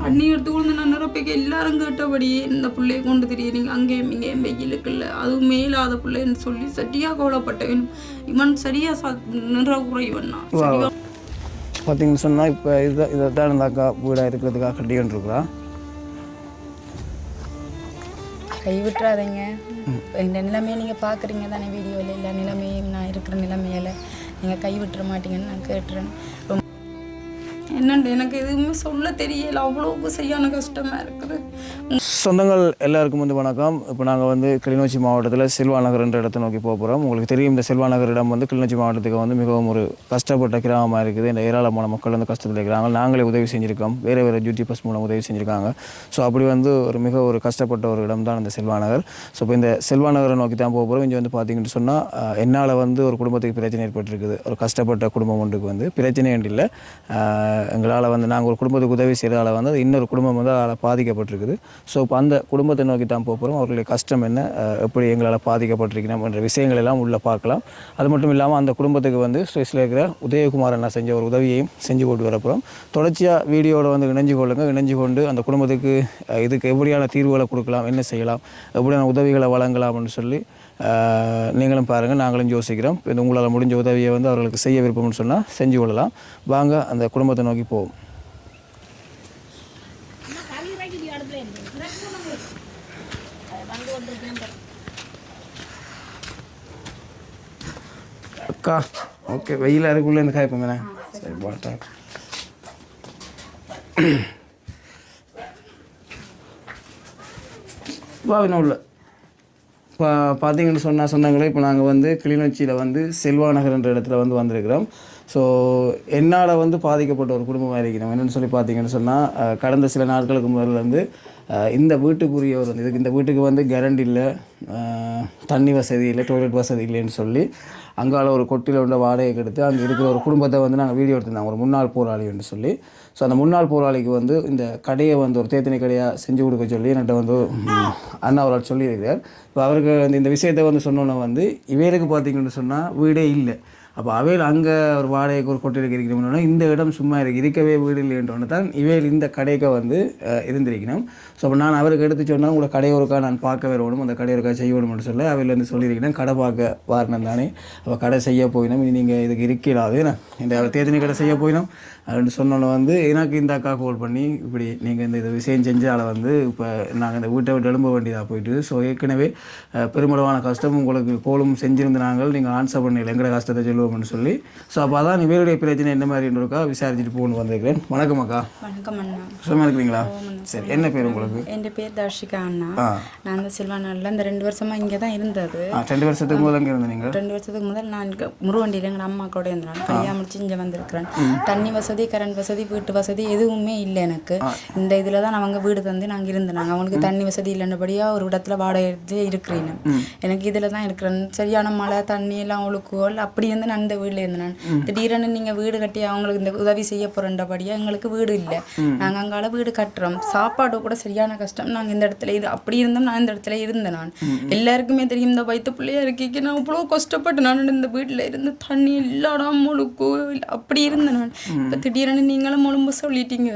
தண்ணி எடுத்து கொண்டு நான் நிரப்பிக்க எல்லாரும் கேட்டபடியே இந்த பிள்ளைய கொண்டு தெரியுறீங்க அங்கேயும் இங்கேயும் வெயிலுக்குள்ள. அதுவும் மேலாத பிள்ளைன்னு சொல்லி சரியா கவலைப்பட்டவன் இவன் சரியா சா நிற குறைவன் சரியா. பார்த்தீங்கன்னு சொன்னால் இப்போ இதை இதை தான் இந்த அக்கா வீடாக இருக்கிறதுக்காக கட்டிக்கிட்டு இருக்கிறா கை விட்டுறாதீங்க இந்த நிலைமையை நீங்கள் பார்க்குறீங்க தானே வீடியோவில் இல்லை நிலைமையும் நான் இருக்கிற நிலைமையில நீங்கள் கை விட்டுற மாட்டீங்கன்னு நான் கேட்டுறேன். ரொம்ப என்னண்டு எனக்கு எதுவுமே சொல்ல தெரியல. அவ்வளோக்கு சரியான கஷ்டமா இருக்குது. சொந்தங்கள் எல்லாருக்கும் வந்து வணக்கம். இப்போ நாங்கள் வந்து கிளிநொச்சி மாவட்டத்தில் செல்வா நகர் என்ற இடத்தை நோக்கி போக போகிறோம் உங்களுக்கு தெரியும் இந்த செல்வா நகர் இடம் வந்து கிளிநொச்சி மாவட்டத்துக்கு வந்து மிகவும் ஒரு கஷ்டப்பட்ட கிராமமாக இருக்குது. இந்த ஏராளமான மக்கள் வந்து கஷ்டத்தில் இருக்கிறாங்க. நாங்களே உதவி செஞ்சுருக்கோம். வேறு வேறு டியூட்டி பஸ் மூலம் உதவி செஞ்சுருக்காங்க. ஸோ அப்படி வந்து ஒரு மிக ஒரு கஷ்டப்பட்ட ஒரு இடம் தான் இந்த செல்வா நகர். ஸோ இப்போ இந்த செல்வா நகரை நோக்கி தான் போக போகிறோம் இங்கே வந்து பார்த்தீங்கன்னு சொன்னால் என்னால் வந்து ஒரு குடும்பத்துக்கு பிரச்சனை ஏற்பட்டிருக்குது. ஒரு கஷ்டப்பட்ட குடும்பம் ஒன்றுக்கு வந்து பிரச்சனை இல்லை. எங்களால் வந்து நாங்கள் ஒரு குடும்பத்துக்கு உதவி செய்கிறதால வந்து இன்னொரு குடும்பம் வந்து அதில் பாதிக்கப்பட்டிருக்குது. ஸோ இப்போ அந்த குடும்பத்தை நோக்கி தான் போக போகிறோம் அவர்களுடைய கஷ்டம் என்ன எப்படி எங்களால் பாதிக்கப்பட்டிருக்கிறோம் என்ற விஷயங்கள் எல்லாம் உள்ளே பார்க்கலாம். அது மட்டும் இல்லாமல் அந்த குடும்பத்துக்கு வந்து சுவிஸில் இருக்கிற உதயகுமார் அண்ணா செஞ்ச ஒரு உதவியையும் செஞ்சு கொண்டு வரப்போகிறோம் தொடர்ச்சியாக வீடியோவில் வந்து இணைஞ்சு கொள்ளுங்கள் இணைஞ்சு கொண்டு அந்த குடும்பத்துக்கு இதுக்கு எப்படியான தீர்வுகளை கொடுக்கலாம் என்ன செய்யலாம் எப்படியான உதவிகளை வழங்கலாம்னு சொல்லி நீங்களும் பாருங்கள் நாங்களும் யோசிக்கிறோம். இந்த உங்களால் முடிஞ்ச உதவியை வந்து அவர்களுக்கு செய்ய விருப்பம்னு சொன்னால் செஞ்சு கொள்ளலாம். வாங்க அந்த குடும்பத்தை நோக்கி போவோம். அக்கா ஓகே வெயிலாக இருக்குள்ளே இந்த காய்ப்போம் சரி போட்டா வா இன்னும் உள்ள. இப்போ பார்த்தீங்கன்னு சொன்னால் சொன்னாங்களே இப்போ நாங்கள் வந்து கிளிநொச்சியில் வந்து செல்வா நகர்ன்ற இடத்துல வந்து வந்திருக்கிறோம். ஸோ என்னால் வந்து பாதிக்கப்பட்ட ஒரு குடும்பமாக இருக்கிறோம். என்னென்னு சொல்லி பார்த்தீங்கன்னு சொன்னால் கடந்த சில நாட்களுக்கு முதல்ல வந்து இந்த வீட்டுக்குரிய ஒரு இதுக்கு இந்த வீட்டுக்கு வந்து கரண்ட் இல்லை தண்ணி வசதி இல்லை டாய்லெட் வசதி இல்லைன்னு சொல்லி அங்கால ஒரு கொட்டியில் உள்ள வாடகைக்கு எடுத்து அங்கே இருக்கிற ஒரு குடும்பத்தை வந்து நாங்கள் வீடியோ எடுத்திருந்தாங்க. ஒரு முன்னாள் போராளின்னு சொல்லி. ஸோ அந்த முன்னாள் போராளிக்கு வந்து இந்த கடையை வந்து ஒரு தேத்தனை கடையாக செஞ்சு கொடுக்க சொல்லி என்கிட்ட வந்து அண்ணா அவரால் சொல்லியிருக்கிறார். இப்போ அவருக்கு வந்து இந்த விஷயத்தை வந்து சொன்னோன்னே வந்து இவருக்கு பார்த்தீங்கன்னு சொன்னால் வீடே இல்லை. அப்போ அவையில் அங்கே ஒரு வாடகைக்கு ஒரு கொட்டிலுக்கு இருக்கிறோம்னா இந்த இடம் சும்மா இருக்கு இருக்கவே வீடு இல்லைன்றோன்னு தான் இவையில் இந்த கடைக்கு வந்து இருந்திருக்கணும். ஸோ அப்போ நான் அவருக்கு எடுத்து சொன்னால் உங்களை கடை ஒருக்கா நான் பார்க்க வரணும் அந்த கடை ஒருக்கா செய்யணும்னு சொல்ல அவையில் இருந்து சொல்லியிருக்கிறேன் கடை பார்க்க வாரணம் தானே. அப்போ கடை செய்ய போயினோம். இனி நீங்கள் இதுக்கு இருக்கலாது இந்த தேதினி கடை செய்ய போயினோம். அப்படின்னு சொன்னோன்னே வந்து எனக்கு இந்த அக்கா கால் பண்ணி இப்படி நீங்கள் இந்த இது விஷயம் செஞ்சால வந்து இப்போ நாங்கள் இந்த வீட்டை விட்டு எழும்ப வேண்டியதாக போயிட்டு ஸோ ஏற்கனவே பெருமளவான கஷ்டம் உங்களுக்கு கோலும் செஞ்சிருந்த நாங்கள் நீங்கள் ஆன்சர் பண்ணல. எங்கட கஷ்டத்தை சொல்லுவோம்னு சொல்லி. ஸோ அப்போ அதான் இவருடைய பிரச்சனை என்ன மாதிரின்னு இருக்கா விசாரிச்சுட்டு போகணும்னு வந்திருக்கிறேன். வணக்கம் அக்கா. வணக்கம் சும்மா இருக்கிறீங்களா? சரி என்ன பேர் உங்களுக்கு? என் பேர் தர்ஷிகா அண்ணா நான் அந்த செல்வானூரில் இந்த ரெண்டு வருஷமா இங்கே தான் இருந்தது ரெண்டு வருஷத்துக்கு முதல்ல எங்கே இருந்த நீங்கள் ரெண்டு வருஷத்துக்கு முதல் நான் இங்கே முருவண்டியில் எங்கள் அம்மா கூட இருந்தேன் கல்யாணம் முடிச்சு இங்கே வந்திருக்கிறேன் தண்ணி வசதி கரண்ட் வசதி வீட்டு வசதி எதுவுமே இல்லை எனக்கு இந்த இதில் தான் அவங்க வீடு தந்து நாங்கள் இருந்தாங்க அவங்களுக்கு தண்ணி வசதி இல்லைன்றபடியாக ஒரு இடத்துல வாடகை எடுத்து இருக்கிறேன் எனக்கு இதில் தான் இருக்கிறேன் சரியான மழை தண்ணி எல்லாம் ஒழுக்குவோல் அப்படி இருந்து நான் இந்த வீட்டில் இருந்தேன் நான் திடீரென்னு நீங்கள் வீடு கட்டி அவங்களுக்கு இந்த உதவி செய்ய போகிறன்றபடியாக எங்களுக்கு வீடு இல்லை நாங்கள் அங்கால வீடு கட்டுறோம் சாப்பாடு கூட சரியான கஷ்டம். நாங்கள் இந்த இடத்துல இது அப்படி இருந்தோம் நான் இந்த இடத்துல இருந்தேன் நான். எல்லாருக்குமே தெரியும் இந்த வயிற்று பிள்ளையா இருக்கீங்க நான் இவ்வளோ கஷ்டப்பட்டு நான் இந்த வீட்டில் இருந்து தண்ணி இல்லாடா முழுக்கோ அப்படி இருந்தேன் நான். இப்போ திடீர்னு நீங்களும் முழும்ப சொல்லிட்டீங்க.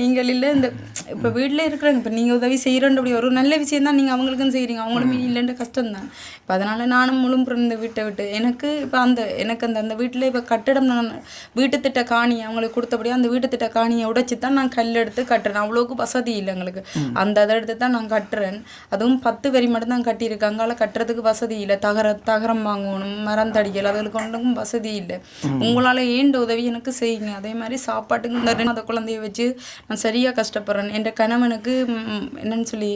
நீங்கள் இல்லை இந்த இப்போ வீட்டில் இருக்கிறாங்க இப்போ நீங்கள் உதவி செய்கிறன்றபடி ஒரு நல்ல விஷயம் தான் நீங்கள் அவங்களுக்கும் செய்கிறீங்க அவங்களுமே இல்லைன்ற கஷ்டம் தான். இப்போ அதனால் நானும் முழும்புறேன் இந்த வீட்டை விட்டு எனக்கு இப்போ அந்த எனக்கு அந்த அந்த வீட்டில் இப்போ கட்டடம் நான் வீட்டு திட்ட காணி அவங்களுக்கு கொடுத்தபடியே அந்த வீட்டு திட்ட காணியை உடைச்சி தான் நான் கல் எடுத்து கட்டுறேன். அவ்வளோக்கு வசதி இல்லை எங்களுக்கு. அந்த அதை எடுத்து தான் நான் கட்டுறேன். அதுவும் பத்து வரி மட்டும் தான் கட்டியிருக்கேன் அங்கால கட்டுறதுக்கு வசதி இல்லை. தகர தகரம் வாங்கணும் மரம் தடிக்கல் அதுகளுக்கு ஒன்றுக்கும் வசதி இல்லை. உங்களால் ஏண்ட உதவி எனக்கு செய்யுங்க. அதே மாதிரி சாப்பாட்டுக்கு இந்த மாத குழந்தைய வச்சு நான் சரியாக கஷ்டப்படுறேன். என் கணவனுக்கு என்னன்னு சொல்லி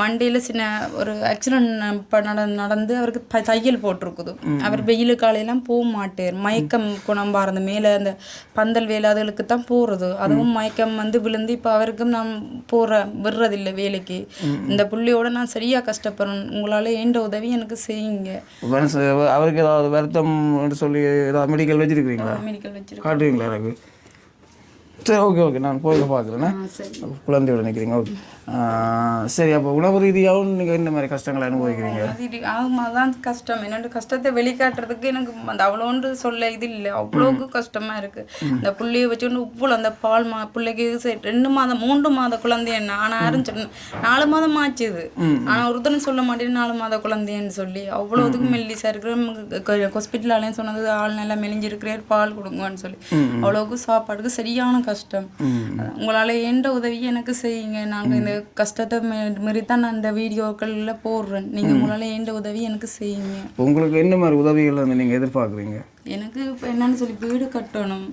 மண்டையில் சின்ன ஒரு ஆக்சிடென்ட் நடந்து அவருக்கு தையல் போட்டிருக்குது. அவர் வெயில் காலையெல்லாம் போக மாட்டார். மயக்கம் குணம் பாருந்த மேலே அந்த பந்தல் வேலை அதுகளுக்கு தான் போகிறது அதுவும் மயக்கம் வந்து விழுந்து இப்போ அவருக்கும் நான் போகிற விடுறதில்லை வேலைக்கு. இந்த புள்ளியோட நான் சரியாக கஷ்டப்படுறேன். உங்களால் ஏண்ட உதவி எனக்கு செய்யுங்க. அவருக்கு ஏதாவது வருத்தம் சொல்லி ஏதாவது மெடிக்கல் வச்சிருக்கிறீங்களா? மெடிக்கல் வச்சிருக்கேன் காட்டுவீங்களா எனக்கு? சரி ஓகே ஓகே நான் பார்க்குறேண்ணே சரி. குழந்தையோட நிற்கிறீங்க ஓகே சரி அப்போ உணவு ரீதியாகவும் நீங்கள் என்ன மாதிரி கஷ்டங்களை அனுபவிக்கிறீங்க? அது ஆமா அதான் கஷ்டம். என்னோட கஷ்டத்தை வெளிக்காட்டுறதுக்கு எனக்கு அந்த அவ்வளோன்று சொல்ல இது இல்லை. அவ்வளோக்கு கஷ்டமா இருக்கு. இந்த புள்ளைய வச்சுக்கொண்டு உப்புல அந்த பால் மா பிள்ளைக்கு சரி, ரெண்டு மாதம் மூன்று மாத குழந்தை என்ன ஆனா யாரும் சொன்ன நாலு மாதம் ஆச்சு இது. ஆனா ஒருத்தனும் சொல்ல மாட்டேன் நாலு மாத குழந்தைன்னு சொல்லி. அவ்வளோதுக்கு மெல்லிசா இருக்கிற ஹாஸ்பிட்டலாலையும் சொன்னது ஆள் நல்லா மெலிஞ்சிருக்கிறார் பால் கொடுங்கன்னு சொல்லி. அவ்வளோக்கு சாப்பாடுக்கு சரியான கஷ்டம். உங்களால ஏண்ட உதவி எனக்கு செய்யுங்க. நாங்க இந்த கஷ்டத்தை மாரி தான் நான் இந்த வீடியோக்கள்ல போடுறேன். நீங்க உங்களால ஏண்ட உதவி எனக்கு செய்யுங்க. உங்களுக்கு என்ன மாதிரி உதவிகள் வந்து நீங்கள் எதிர்பார்க்குறீங்க? எனக்கு இப்ப என்னன்னு சொல்லி வீடு கட்டணும்.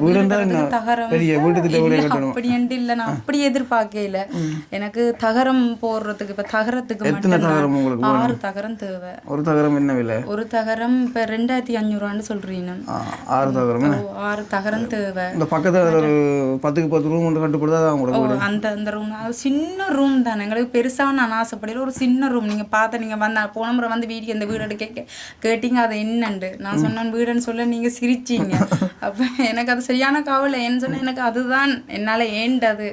வீடு வீடு? தகரம். வீடே. அப்படின்ட்டு இல்ல நான் அப்படி எதிர்பார்க்கல எனக்கு தகரம் போடுறதுக்கு இப்ப தகரத்துக்கு ஆறு தகரம் தேவை. ஒரு தகரம் என்ன விலை? ஒரு தகரம் இப்ப ரெண்டாயிரத்தி அஞ்சூறுவான்னு சொல்றீங்க. ஆறு தகரம் ஆறு தகரம் தேவை. இந்த பக்கத்தில் ஒரு பத்துக்கு பத்து ரூம் ஒன்று கட்டுப்படுதா உங்களுக்கு அந்த அந்த ரூம் சின்ன ரூம் தானே. எங்களுக்கு பெருசா நான் ஆசைப்படல. ஒரு சின்ன ரூம் நீங்க பார்த்த நீங்க வந்த போன முறை வந்து வீடியோ இந்த வீடு எடுக்க கே- கேட்டீங்க அது என்னண்டு? நான் சொன்னேன் வீடுன்னு சொல்ல நீங்க சிரிச்சீங்க. அப்ப எனக்கு அது சரியான கவலை ஏன்னு சொன்னா எனக்கு அதுதான் என்னால ஏண்டது?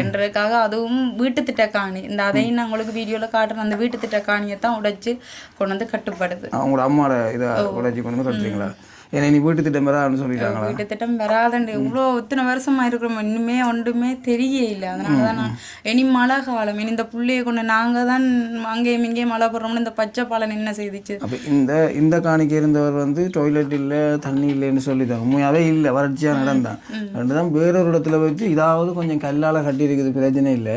என்றதுக்காக அதுவும் வீட்டு திட்ட காணி இந்த அதையும் நான் உங்களுக்கு வீடியோல காட்டுறேன். அந்த வீட்டு திட்ட காணியை தான் உடைச்சு கொண்டு வந்து கட்டுப்படுது. அவங்களோட அம்மாவோட இதை உடைச்சி கொண்டு வந்து கட்டுறீங்களா? ஏன்னா நீ வீட்டு திட்டம் பெறான்னு சொல்லிட்டாங்களா? வீட்டு திட்டம் வராதண்டு. இவ்வளோ இத்தனை வருஷமா இருக்கிறோம். இன்னுமே ஒன்றுமே தெரியல அதனால தான் நான் இனி மழை காலம். இனி இந்த புள்ளைய கொண்டு நாங்க தான் அங்கேயும் இங்கேயும் மழை போடுறோம்னு இந்த பச்சை பாலன் என்ன செய்துச்சு? அப்போ இந்த இந்த காணிக்கு இருந்தவர் வந்து டாய்லெட் இல்லை தண்ணி இல்லைன்னு சொல்லிட்டாங்க. உண்மையாவே இல்லை. வறட்சியாக நடந்தான் ரெண்டு தான் வேறொரு இடத்துல வச்சு இதாவது கொஞ்சம் கல்லால் கட்டியிருக்குது. பிரச்சனை இல்லை.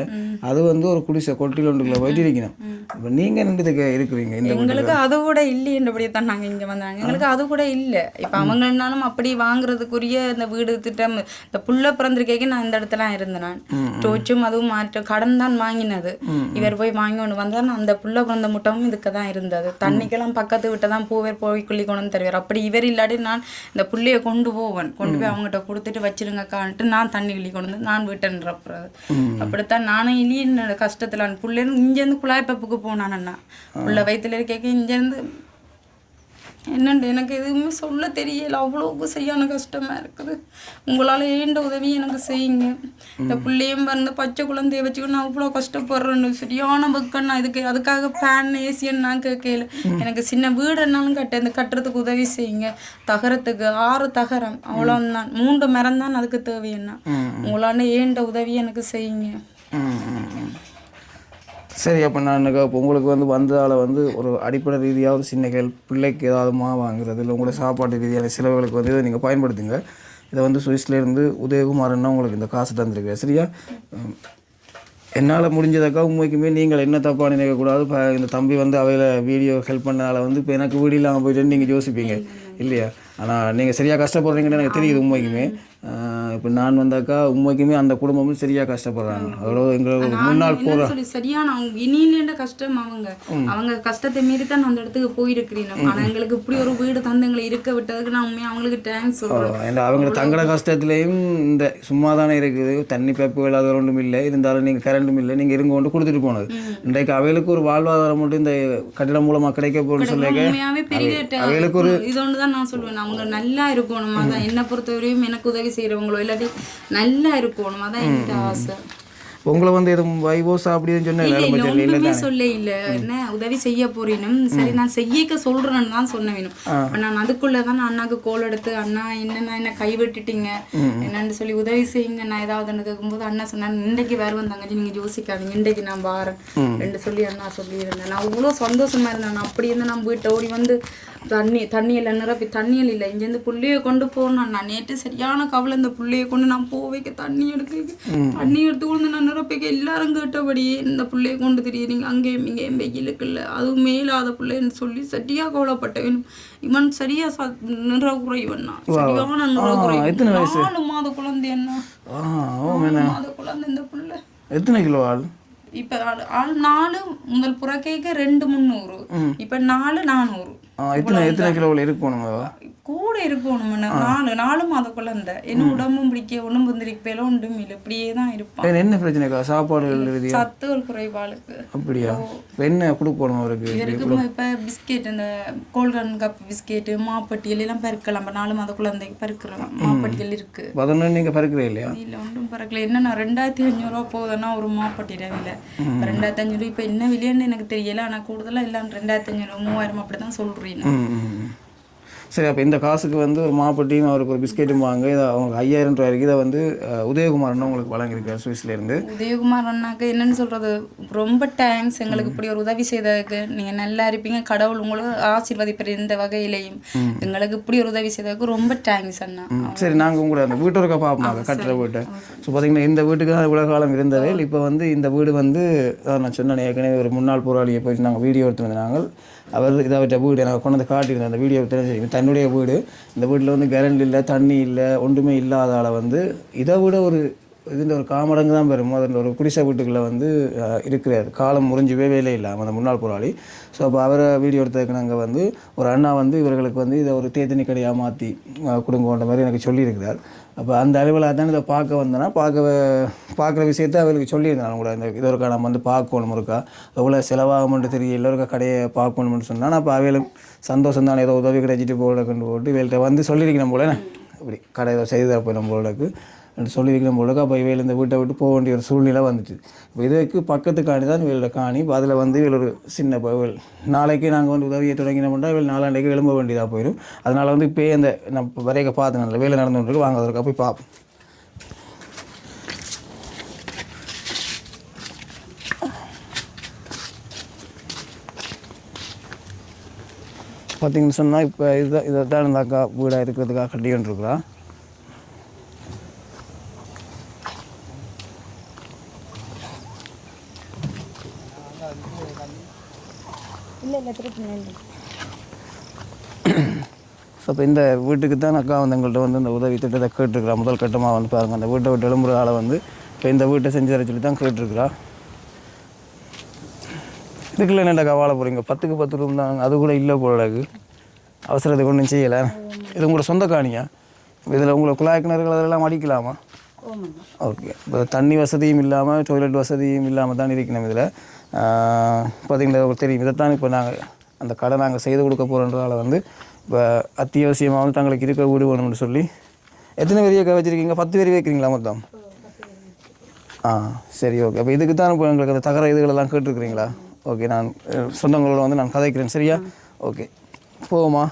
அது வந்து ஒரு குடிசை கொட்டில் ஒன்றுக்குள்ள போயிட்டு இருக்கணும். இப்போ நீங்கள் ரெண்டுத்துக்கு இருக்கிறீங்க இந்த எங்களுக்கு அது கூட இல்லைன்றபடியே தான் நாங்க இங்க வந்தாங்க. எங்களுக்கு அது கூட இல்ல. இப்ப அவங்கனாலும் அப்படி வாங்குறதுக்குரிய இந்த வீடு திட்டம் இந்த புள்ள பிறந்திருக்கேக்கு நான் இந்த இடத்துல இருந்தேன் நான். டோச்சும் அதுவும் மாற்ற கடன் தான் வாங்கினது. இவர் போய் வாங்கி கொண்டு வந்தா நான் அந்த புள்ள பிறந்த முட்டமும் இதுக்கு தான் இருந்தது. தண்ணிக்கெல்லாம் பக்கத்து விட்டு தான் பூவர் போய் குள்ளி கொண்டு வந்து தருவார். அப்படி இவர் இல்லாட்டி நான் இந்த புள்ளைய கொண்டு போவேன். கொண்டு போய் அவங்ககிட்ட கொடுத்துட்டு வச்சிருங்கக்கான்ட்டு நான் தண்ணி கிள்ளி கொண்டு வந்து நான் விட்டேன்றப்புறம் அப்படித்தான் நானும் இனி என்னோட கஷ்டத்துல புள்ளைன்னு இங்கேருந்து குழாய் பப்புக்கு போனான் அண்ணா. புள்ள வயித்துல இருக்கேக்க இங்கேருந்து என்னண்டு எனக்கு எதுவுமே சொல்ல தெரியல. அவ்வளோக்கு சரியான கஷ்டமா இருக்குது. உங்களால ஏண்ட உதவி எனக்கு செய்யுங்க? இந்த பிள்ளையும் வந்து பச்சை குழந்தைய வச்சுக்கிட்டு நான் அவ்வளோ கஷ்டப்படுறேன்னு. சரியான பக்கம் நான் இதுக்கு அதுக்காக ஃபேன் ஏசியன்னு நான் கேட்கல. எனக்கு சின்ன வீடுனாலும் கட்ட. இந்த கட்டுறதுக்கு உதவி செய்யுங்க. தகரத்துக்கு ஆறு தகரம். அவ்வளோதான் மூன்று மரம் தான் அதுக்கு தேவைன்னா உங்களால ஏண்ட உதவி எனக்கு செய்யுங்க. சரி அப்போ நான் இப்போ உங்களுக்கு வந்து வந்ததால் வந்து ஒரு அடிப்படை ரீதியாக ஒரு சின்ன கேள் பிள்ளைக்கு ஏதாவது மா வாங்குறது இல்லை உங்களோட சாப்பாட்டு ரீதியான செலவுகளுக்கு வந்து இதை நீங்கள் பயன்படுத்துங்க. இதை வந்து சுவிஸ்லேருந்து உதயகுமாரன்னா உங்களுக்கு இந்த காசு தந்திருக்கேன் சரியா? என்னால் முடிஞ்சதாக்கா உண்மைக்குமே நீங்கள் என்ன தப்பாக நினைக்கக்கூடாது இப்போ இந்த தம்பி வந்து அவையில் வீடியோ ஹெல்ப் பண்ணதால வந்து இப்போ எனக்கு வீடு இல்லாமல் போயிட்டு நீங்கள் யோசிப்பீங்க இல்லையா? ஆனால் நீங்கள் சரியாக கஷ்டப்படுறீங்கன்னு எனக்கு தெரியுது உண்மைக்குமே. இப்போ நான் வந்தாக்கா உண்மைக்குமே அந்த குடும்பமும் சரியாக கஷ்டப்படுறாங்க. அவ்வளோ எங்களோட முன்னாள் போகிற சொல்லி சரியான அவங்க இனியிலேண்ட கஷ்டம் அவங்க. அவங்க கஷ்டத்தை மீறி தான் அந்த இடத்துக்கு போயிருக்கிறேன். ஆனா எங்களுக்கு இப்படி ஒரு வீடு தந்து எங்களை இருக்க விட்டதுக்கு நான் உண்மையா அவங்களுக்கு தேங்க்ஸ் ஏன்னா அவங்க தங்கட கஷ்டத்துலேயும் இந்த சும்மா தானே இருக்குது. தண்ணி பைப்புகள் அது ஒன்றும் இல்லை. இருந்தாலும் நீங்கள் கரண்ட்டும் இல்லை. நீங்கள் இருங்க கொண்டு கொடுத்துட்டு போனது. இன்றைக்கு அவைகளுக்கு ஒரு வாழ்வாதாரம் மட்டும் இந்த கட்டிடம் மூலமாக கிடைக்க போகணும்னு பெரிய அவைகளுக்கு ஒரு இது ஒன்று தான் நான் சொல்லுவேன். அவங்க நல்லா இருக்கணும். என்னை பொறுத்தவரையும் எனக்கு உதவி செய்கிறவங்களோ இல்லாட்டி நல்லா இருக்கணும். அதான் எனக்கு ஆசை. உங்களை வந்து எதுவும் வைவோஸ் அப்படின்னு சொன்ன இல்ல இல்ல இல்லை ஒண்ணுமே சொல்ல இல்ல என்ன உதவி செய்ய போறீனும். சரி நான் செய்யக்க சொல்றேன்னு தான் சொன்ன வேணும். நான் அதுக்குள்ளதான் நான் அண்ணாக்கு கோல் எடுத்து அண்ணா என்னண்ணா என்ன கைவிட்டுட்டீங்க? என்னன்னு சொல்லி உதவி செய்யுங்க. நான் ஏதாவது கேட்கும்போது அண்ணா சொன்னாரு இன்றைக்கு வருவேன் தங்கச்சி நீங்க யோசிக்காதீங்க. இன்றைக்கு நான் வாரேன். ரெண்டு சொல்லி அண்ணா சொல்லியிருந்தேன். நான் இவ்வளோ சந்தோஷமா இருந்தேன். நான் அப்படி இருந்து நான் வீட்டை ஓடி வந்து தண்ணி தண்ணியில் நிரப்பி தண்ணியில் இல்லை. இங்கேருந்து புள்ளைய கொண்டு போகணும் நான் நேற்று சரியான கவலை இந்த புள்ளைய கொண்டு நான் போ வைக்க தண்ணி எடுக்க தண்ணி எடுத்து கொண்டு நான் நிரப்பிக்க எல்லாரும் கேட்டபடியே இந்த புள்ளைய கொண்டு திரியுறீங்க. அங்கேயும் இங்கேயும் வெயிலுக்கு இல்லை அதுவும் மேலாத பிள்ளைன்னு சொல்லி சரியா கவலைப்பட்டேன் இவன் சரியா ச நிறகுறை இவன் சரியான நிறகுறை நாலு மாத குழந்தை என்ன? மாத குழந்தை இந்த புள்ள. எத்தனை கிலோ ஆள்? இப்ப ஆள்- நாலு முதல் புறக்கேக்க ரெண்டு முந்நூறு. இப்ப நாலு நானூறு. எத்தனை எத்தனை கிலோவில் இருக்கணும் கூட இருக்கணும் நாலு நாலு மாத குழந்தை. என்ன உடம்பும் பிடிக்க ஒன்றும் பிந்திரிக்கையில ஒன்றும் இல்லை. இப்படியே தான் இருப்பான். என்ன பிரச்சனைக்கா ரீதியா? சத்துகள் குறைபாடுக்கு. அப்படியா? என்ன கொடுக்கணும் அவருக்கு? இவருக்கு இப்போ பிஸ்கெட் இந்த கோல்டன் கப் பிஸ்கெட்டு மாப்பட்டியல் எல்லாம் பருக்கலாம் நாலு மாத குழந்தைக்கு பருக்கலாம் மாப்பட்டியல் இருக்கு. பதினொன்று நீங்கள் பறக்கிறே இல்லையா? இல்லை ஒன்றும் பறக்கல. என்னன்னா ரெண்டாயிரத்தி அஞ்சூறுரூவா போகுதுன்னா ஒரு மாப்பட்டி விலை. இப்போ ரெண்டாயிரத்தி அஞ்சூறு இப்போ என்ன விலைன்னு எனக்கு தெரியல. ஆனால் கூடுதலாக எல்லாம் ரெண்டாயிரத்தி அஞ்சூறு மூவாயிரம் அப்படி தான் சொல்கிறீங்க. சரி அப்போ இந்த காசுக்கு வந்து ஒரு மாப்பட்டியும் அவருக்கு ஒரு பிஸ்கெட்டும் வாங்க. இதை அவங்க ஐயாயிரம் ரூபாய்க்கு இதை வந்து உதயகுமாரன் உங்களுக்கு வழங்கியிருக்காரு சுவிஸ்லேருந்து உதயகுமார் அண்ணாக்கு என்னன்னு சொல்றது? ரொம்ப தேங்க்ஸ் எங்களுக்கு இப்படி ஒரு உதவி செய்ததுக்கு. நீங்க நல்லா இருப்பீங்க. கடவுள் உங்களுக்கு ஆசீர்வதிப்பார் இந்த வகையிலையும். எங்களுக்கு இப்படி ஒரு உதவி செய்ததுக்கு ரொம்ப தேங்க்ஸ் அண்ணா. சரி நாங்கள் உங்களை அந்த வீட்டு இருக்க பார்ப்போம் கட்டுற வீட்டை. ஸோ பார்த்தீங்கன்னா இந்த வீட்டுக்கு தான் இவ்வளோ காலம் இருந்தவே இப்போ வந்து இந்த வீடு வந்து நான் சொன்னேன் ஏற்கனவே ஒரு முன்னாள் போராளியை போயிட்டு நாங்கள் வீடியோ எடுத்துருந்தோம் நாங்கள் அவர் இதை விட்ட வீடு நான் கொண்டு வந்து காட்டியிருந்தேன். அந்த வீடியோ தெரிஞ்சு தன்னுடைய வீடு. இந்த வீட்டில் வந்து கரண்ட் இல்லை தண்ணி இல்லை ஒன்றுமே இல்லாதால் வந்து இதை விட ஒரு இதுன்ற ஒரு காமடங்கு தான் பெறும் அதில் ஒரு குடிசை வீட்டுக்குள்ளே வந்து இருக்கிறார். காலம் முறிஞ்சுவே வேலை இல்லாமல் அந்த முன்னாள் போராளி. ஸோ அப்போ அவரை வீடியோ எடுத்ததுக்கு நாங்கள் வந்து ஒரு அண்ணா வந்து இவர்களுக்கு வந்து இதை ஒரு தேத்தனி கடையாக மாற்றி கொடுங்கன்ற மாதிரி எனக்கு சொல்லியிருக்கிறார். அப்போ அந்த அளவில் தான் இதை பார்க்க வந்தேன்னா பார்க்க பார்க்குற விஷயத்த அவளுக்கு சொல்லியிருந்தேன் கூட. இந்த இது ஒருக்கா நம்ம வந்து பார்க்கணும் இருக்கா எவ்வளோ செலவாகும்னு தெரியல இருக்கா கடையை பார்க்கணும்னு சொன்னால் அப்போ அவையிலும் சந்தோஷம் தானே ஏதோ உதவி கிடைச்சிட்டு போட கொண்டு போட்டு இவள்கிட்ட வந்து சொல்லியிருக்கணும் போல இப்படி கடை ஏதோ செய்து தர போயிடும் போலக்கு என்று சொல்லியிருக்கணும் பொழுது அப்போ இவையில் இந்த வீட்டை விட்டு போக வேண்டிய ஒரு சூழ்நிலை வந்துச்சு. இப்போ இதுக்கு பக்கத்து காணி தான் இவளோட காணி. இப்போ அதில் வந்து இவள் ஒரு சின்ன இப்போ இவள் நாளைக்கு நாங்கள் வந்து உதவியை தொடங்கினோம்னா இவள் நாளாண்டைக்கு எழும்ப வேண்டியதாக போயிடும் அதனால் வந்து இப்போயே அந்த நம்ம இப்போ பார்த்து பார்த்தேன் வேலை நடந்து கொண்டிருக்கு. வாங்க அதற்கு போய் பார்ப்போம். பார்த்தீங்கன்னு சொன்னால் இப்போ இதுதான் இதை தான் இந்த அக்கா வீடாக இருக்கிறதுக்காக கட்டிக்கிட்டு இருக்கிறா ஸோ இப்போ இந்த வீட்டுக்கு தான் அக்கா வந்து எங்கள்கிட்ட வந்து இந்த உதவி திட்டத்தை கேட்டிருக்கிறா. முதல் கட்டமாக வந்து பாருங்கள் அந்த வீட்டை விட்டு எழும்புற ஆளை வந்து இப்போ இந்த வீட்டை செஞ்சு தர சொல்லி தான் கேட்டிருக்கிறா. இதுக்குள்ள என்னடா வாழ போகிறீங்க பத்துக்கு பத்து ரூம் தான். அது கூட இல்லை போலக்கு அவசரத்துக்கு ஒன்றும் செய்யலை. இது உங்களோட சொந்த காணியா? இதில் உங்களை குழாய் கிணறுகள் அதெல்லாம் அடிக்கலாமா? ஓகே இப்போ தண்ணி வசதியும் இல்லாமல் டாய்லெட் வசதியும் இல்லாமல் தான் இருக்கணும் இதில். பார்த்தீங்களா உங்களுக்கு தெரியும். இதைத்தான் இப்போ நாங்கள் அந்த கடை நாங்கள் செய்து கொடுக்க போகிறோன்றதால வந்து இப்போ அத்தியாவசியமாக வந்து தங்களுக்கு இருக்க வீடு வேணும்னு சொல்லி எத்தனை பேர் வச்சுருக்கீங்க? பத்து பேர் வைக்கிறீங்களா மொத்தம்? ஆ சரி ஓகே. அப்போ இதுக்கு தான் இப்போ எங்களுக்கு அந்த தகர இதுகளெல்லாம் கேட்டிருக்கிறீங்களா? ஓகே நான் சொந்தங்களோட வந்து நான் கதைக்கிறேன். சரியா? ஓகே. போவோமா?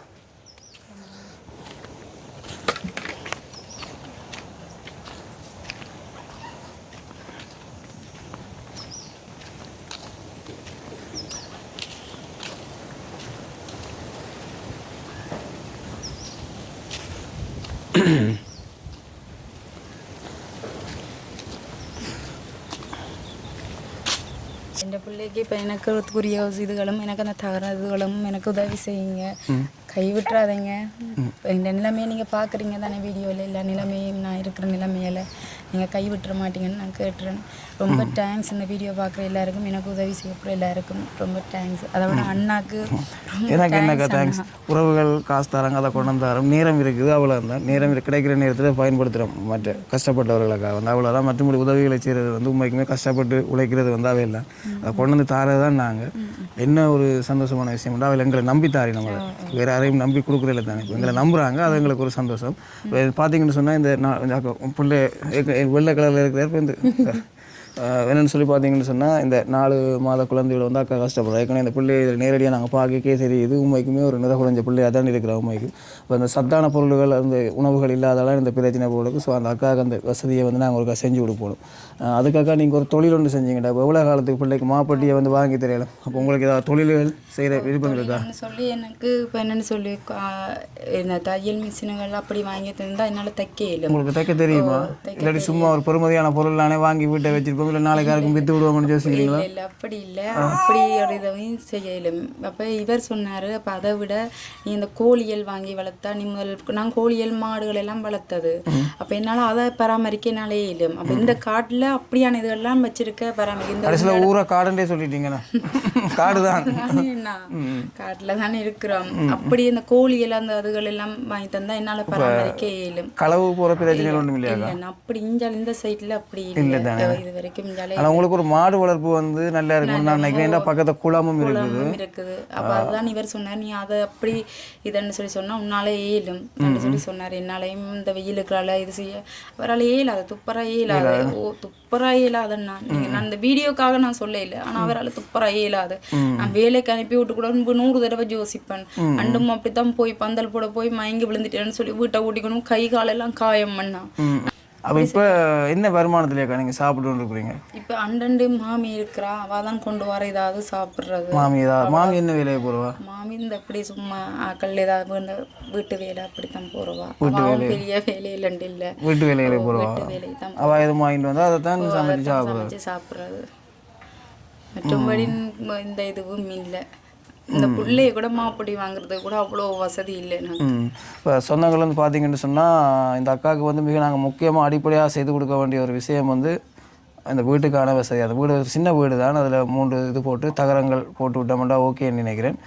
എൻ്റെ பிள்ளைக்கு இப்போ எனக்கு உரிய இதுகளும் எனக்கு அந்த தகர இதுகளும் எனக்கு உதவி செய்யுங்க கைவிட்டுறாதீங்க இப்போ இந்த நிலைமையை நீங்கள் பார்க்குறீங்க தானே வீடியோவில் எல்லா நிலைமையும் நான் இருக்கிற நிலைமையில நீங்கள் கைவிட்டுற மாட்டீங்கன்னு நான் கேட்டுறேன். ரொம்ப தேங்க்ஸ் இந்த வீடியோ பார்க்குற எல்லாருக்கும் எனக்கு உதவி செய்யப்படுற எல்லாருக்கும் ரொம்ப தேங்க்ஸ் அதை விட அண்ணாக்கு எனக்கு என்னக்கா தேங்க்ஸ் உறவுகள் காசு தராங்க அதை கொண்டு வந்து தரோம் நேரம் இருக்குது அவ்வளோ தான் நேரம் கிடைக்கிற நேரத்தில் பயன்படுத்துகிறோம் மற்ற கஷ்டப்பட்டவர்களுக்காக வந்து அவ்வளோதான் மற்றபடி உதவிகளை செய்கிறது வந்து உண்மைக்குமே கஷ்டப்பட்டு உழைக்கிறது வந்து அவை இல்லை. அதை கொண்டு வந்து தாரது தான் நாங்கள் என்ன ஒரு சந்தோஷமான விஷயம் உண்டு அவள் எங்களை நம்பி தாரி நம்ம வேறு யாரையும் நம்பி கொடுக்குறதில்ல தானே. எங்களை நம்புகிறாங்க அது எங்களுக்கு ஒரு சந்தோஷம். பார்த்தீங்கன்னு சொன்னால் இந்த நான் பிள்ளை வெள்ளை கலரில் இருக்கிற ஆஹ் என்னன்னு சொல்லி பார்த்தீங்கன்னு சொன்னால் இந்த நாலு மாத குழந்தைகளை வந்து அக்கா கஷ்டப்படுறோம் ஏற்கனவே இந்த பிள்ளையை இதில் நேரடியாக நாங்கள் பார்க்கவே தெரியுது உண்மைக்குமே ஒரு நிற குறைஞ்ச பிள்ளையாக தான் இருக்கிற உண்மைக்கு. இப்போ அந்த சத்தான பொருள்கள் அந்த உணவுகள் இல்லாதால இந்த பிரச்சனை போலுக்கு ஸோ அந்த அக்காவுக்கு அந்த வசதியை வந்து நாங்கள் ஒருக்கா செஞ்சு கொடுப்போம். அதுக்காக நீங்கள் ஒரு தொழில் ஒன்று செஞ்சீங்கடா. இப்போ எவ்வளோ காலத்துக்கு பிள்ளைக்கு மாப்பட்டியை வந்து வாங்கி தெரியல. அப்போ உங்களுக்கு ஏதாவது தொழில்கள் செய்கிற விருப்பம் இருக்கா சொல்லி எனக்கு இப்போ என்னன்னு சொல்லி இந்த தையல் மிஷினுகள் அப்படி வாங்கி தந்தா என்னால் தைக்க இல்லை. உங்களுக்கு தைக்க தெரியுமா? இல்லாட்டி சும்மா ஒரு பெருமதியான பொருளானே வாங்கி வீட்டை வச்சிருப்போம். இல்லை நாளைக்கு யாருக்கும் விற்று விடுவோம்னு யோசிக்கிறீங்களா? இல்ல இல்ல அப்படி இல்ல. அப்படி ஒரு இதையும் செய்யலும் அப்ப இவர் சொன்னாரு அப்ப அதை விட நீ இந்த கோழியல் வாங்கி வளர்த்தா நீ முதல் நான் கோழியல் மாடுகள் எல்லாம் வளர்த்தது. அப்ப என்னால அதை பராமரிக்க என்னாலே இயலும் அப்ப இந்த காட்டுல அப்படியான இதெல்லாம் வச்சிருக்க பராமரிக்க கடைசியில் ஊரை காடுன்றே சொல்லிட்டீங்கண்ணா காடு தான் காட்டுல தானே இருக்கிறோம். அப்படி இந்த கோழிகள் அந்த அதுகள் எல்லாம் வாங்கி தந்தா என்னால பராமரிக்க இயலும். களவு போகிற பிரச்சனை ஒன்றும் இல்லையா அப்படி இஞ்சால இந்த சைட்ல அப்படி இல்ல. இது வரைக்கும் இஞ்சாலே ஆனால் உங்களுக்கு ஒரு மாடு வளர்ப்பு வந்து நல்லா இருக்கும் நான் நினைக்கிறேன். பக்கத்துல குளமும் இருக்குது. இருக்குது. அப்ப அதுதான் இவர் சொன்னார். நீ அதை அப்படி இதுன்னு சொல்லி சொன்னா உன்னால இயலும். சொல்லி சொன்னார். என்னாலையும் இந்த வெயிலுக்குறால இது செய்ய அவரால் இயலாது. துப்பரா இயலாது. ஓ துப்பரா நீங்க நான் இந்த வீடியோக்காக நான் சொல்ல இல்லை ஆனா அவரால் துப்பரா இயலாது. நான் வேலைக்கு அனுப்பி விட்டு கூட இப்ப நூறு தடவை யோசிப்பேன் அண்டும் அப்படித்தான் போய் பந்தல் போட போய் மயங்கி விழுந்துட்டேன்னு சொல்லி வீட்டை ஓட்டிக்கணும். கை காலெல்லாம் காயம் பண்ணா அப்போ இப்போ என்ன வருமானத்துலையாக்கா நீங்கள் சாப்பிட்டு இருக்கிறீங்க? இப்ப அண்டண்டு மாமி இருக்கிறா அவ தான் கொண்டு வர ஏதாவது சாப்பிடுறது. மாமி ஏதாவது மாமி என்ன வேலையை போடுவா மாமி இந்த இப்படி சும்மா ஆக்கள் ஏதாவது இந்த வீட்டு வேலை அப்படித்தான் போறவா. அவன் பெரிய வேலையில இல்ல. வீட்டு போடுவா வீட்டு வேலை தான் அவள் எதுவும் வாங்கிட்டு வந்தால் அதை தான் சமைச்சு சமைச்சு சாப்பிடுறது. மற்றபடி இந்த இதுவும் இல்லை. இந்த புள்ளைய கூட மாப்பொடி வாங்குறதுக்கு கூட அவ்வளோ வசதி இல்லை எனக்கு. ம். இப்போ சொந்தங்கள் வந்து பார்த்தீங்கன்னு சொன்னால் இந்த அக்காவுக்கு வந்து மிக நாங்கள் முக்கியமாக அடிப்படையாக செய்து கொடுக்க வேண்டிய ஒரு விஷயம் வந்து அந்த வீட்டுக்கான வசதி. அந்த வீடு சின்ன வீடு தான். அதில் மூன்று இது போட்டு தகரங்கள் போட்டு விட்டோம்னா ஓகேன்னு நினைக்கிறேன்.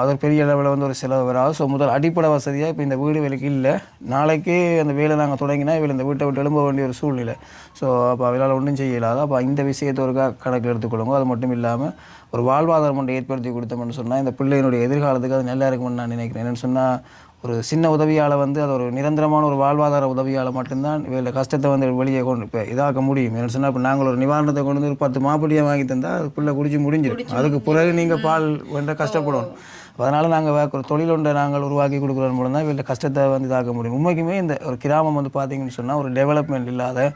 அது பெரிய அளவில் வந்து ஒரு செலவு வராது. ஸோ முதல் அடிப்படை வசதியாக இப்போ இந்த வீடு வேலைக்கு இல்லை. நாளைக்கு அந்த வேலை நாங்கள் தொடங்கினா இவள் இந்த வீட்டை விட்டு எழும்ப வேண்டிய ஒரு சூழ்நிலை. ஸோ அப்போ அவளால் ஒன்றும் செய்ய இயலாது. அப்போ இந்த விஷயத்தை ஒரு க- கணக்கில் எடுத்துக்கொள்ளுங்க. அது மட்டும் இல்லாமல் ஒரு வாழ்வாதாரம் ஒன்றை ஏற்படுத்தி கொடுத்தோம்னு சொன்னால் இந்த பிள்ளையினுடைய எதிர்காலத்துக்கு அது நல்லா இருக்கும்னு நான் நினைக்கிறேன். என்னென்னு சொன்னால் ஒரு சின்ன உதவியால் வந்து அது ஒரு நிரந்தரமான ஒரு வாழ்வாதார உதவியால் மட்டும்தான் இவங்கள கஷ்டத்தை வந்து வெளியே கொண்டு இப்போ இதாக்க முடியும். என்ன சொன்னால் இப்போ நாங்கள் ஒரு நிவாரணத்தை கொண்டு வந்து ஒரு பத்து மாப்பிள்ளையாக வாங்கி தந்தால் அது பிள்ளை குடிச்சு முடிஞ்சிடும். அதுக்கு பிறகு நீங்கள் பால் வேண்ட கஷ்டப்படணும் அதனால் நாங்கள் ஒரு தொழில் ஒன்றை நாங்கள் உருவாக்கி கொடுக்குறது மூலம் தான் இவங்கள கஷ்டத்தை வந்து இதாக்க முடியும். உண்மைக்குமே இந்த ஒரு கிராமம் வந்து பார்த்தீங்கன்னு சொன்னால் ஒரு டெவலப்மெண்ட் இல்லாத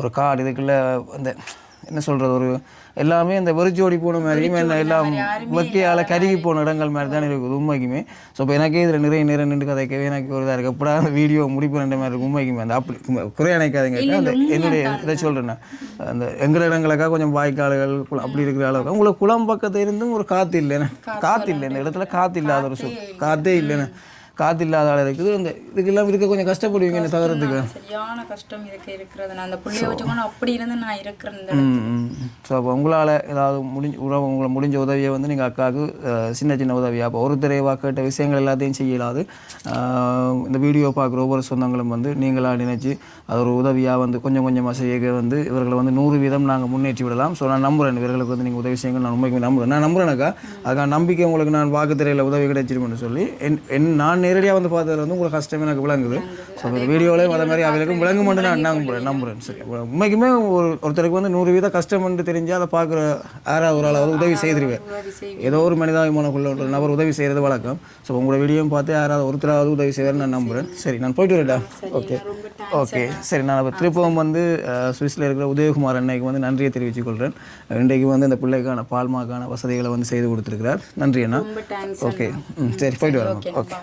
ஒரு காடு இதுக்குள்ள அந்த என்ன சொல்கிறது ஒரு எல்லாமே இந்த வெறிச்சோடி போன மாதிரியும் எல்லாம் வெக்கையால் கருகி போன இடங்கள் மாதிரி தான் இருக்குது உண்மைக்குமே. ஸோ இப்போ எனக்கே இதில் நிறைய நேரம் நின்று கதைக்கவே எனக்கு ஒரு இதாக இருக்குது எப்படா அந்த வீடியோ முடிப்பு ரெண்டு மாதிரி இருக்கும் உண்மைக்குமே. அந்த அப்படி குறை நினைக்காதீங்க அந்த என்னுடைய இதை சொல்கிறேன் நான். அந்த எங்கள் இடங்களுக்கா கொஞ்சம் வாய்க்கால்கள் அப்படி இருக்கிற அளவுக்கு. உங்களுக்கு குளம் பக்கத்து இருந்தும் ஒரு காற்று இல்லைண்ணே காற்று இல்லை இந்த இடத்துல காற்று இல்லாத ஒரு சூழ் காற்றே இல்லைண்ணே காற்று இல்லாத ஆள் இருக்குது. இந்த இதுக்கெல்லாம் இருக்க கொஞ்சம் கஷ்டப்படுவீங்க என்ன தகரத்துக்கு. சரியான கஷ்டம் இருக்கு இருக்கிறது. நான் அந்த புள்ளைய வச்சுக்கணும் அப்படி இருந்து நான் இருக்கிறேன். ஸோ அப்போ உங்களால் ஏதாவது முடிஞ்ச உறவு உங்களை முடிஞ்ச உதவியை வந்து நீங்கள் அக்காவுக்கு சின்ன சின்ன உதவியாக அப்போ ஒருத்தரை கேட்ட விஷயங்கள் எல்லாத்தையும் செய்யலாது. இந்த வீடியோ பார்க்குற ஒவ்வொரு சொந்தங்களும் வந்து நீங்களாக நினைச்சு அது ஒரு உதவியாக வந்து கொஞ்சம் கொஞ்சமாக செய்ய வந்து இவர்களை வந்து நூறு வீதம் நாங்கள் முன்னேற்றி விடலாம். ஸோ நான் நம்புறேன். இவர்களுக்கு வந்து நீங்கள் உதவி செய்யுங்க நான் உண்மைக்கு நம்புறேன். நான் நம்புறேனக்கா அதுக்கான நம்பிக்கை உங்களுக்கு நான் வாக்குத்துறையில் உதவி கிடைச்சிருக்கும்னு சொல்லி என் என் நான் நேரடியாக வந்து பார்த்ததுல வந்து உங்களுக்கு கஷ்டம் எனக்கு விளங்குது. ஸோ இந்த வீடியோவிலையும் அதே மாதிரி அவர்களுக்கும் விளங்குமென்று நான் நம்புறேன். நம்புறேன். சரி. உண்மைக்குமே ஒரு ஒருத்தருக்கு வந்து நூறு வீதம் கஷ்டம்னு தெரிஞ்சால் அதை பார்க்குற யாராவது ஒரு ஆளாவது உதவி செய்திருவேன் ஏதோ ஒரு மனிதாபிமானக்குள்ள ஒரு நபர் உதவி செய்கிறது வழக்கம். ஸோ உங்களோட வீடியோவும் பார்த்து யாராவது ஒருத்தராவது உதவி செய்வார்னு நான் நம்புறேன். சரி நான் போயிட்டு வரட்டா ஓகே ஓகே சரி நான் அப்ப திருப்பவும் வந்து சுவிஸ்ல இருக்கிற உதயகுமார் அன்னைக்கு வந்து நன்றியை தெரிவித்துக் கொள்கிறேன் இன்றைக்கு வந்து இந்த பிள்ளைக்கான பால்மாக்கான வசதிகளை வந்து செய்து கொடுத்துருக்கிறார். நன்றி அண்ணா. ஓகே ம் சரி போயிட்டு வரோம். ஓகே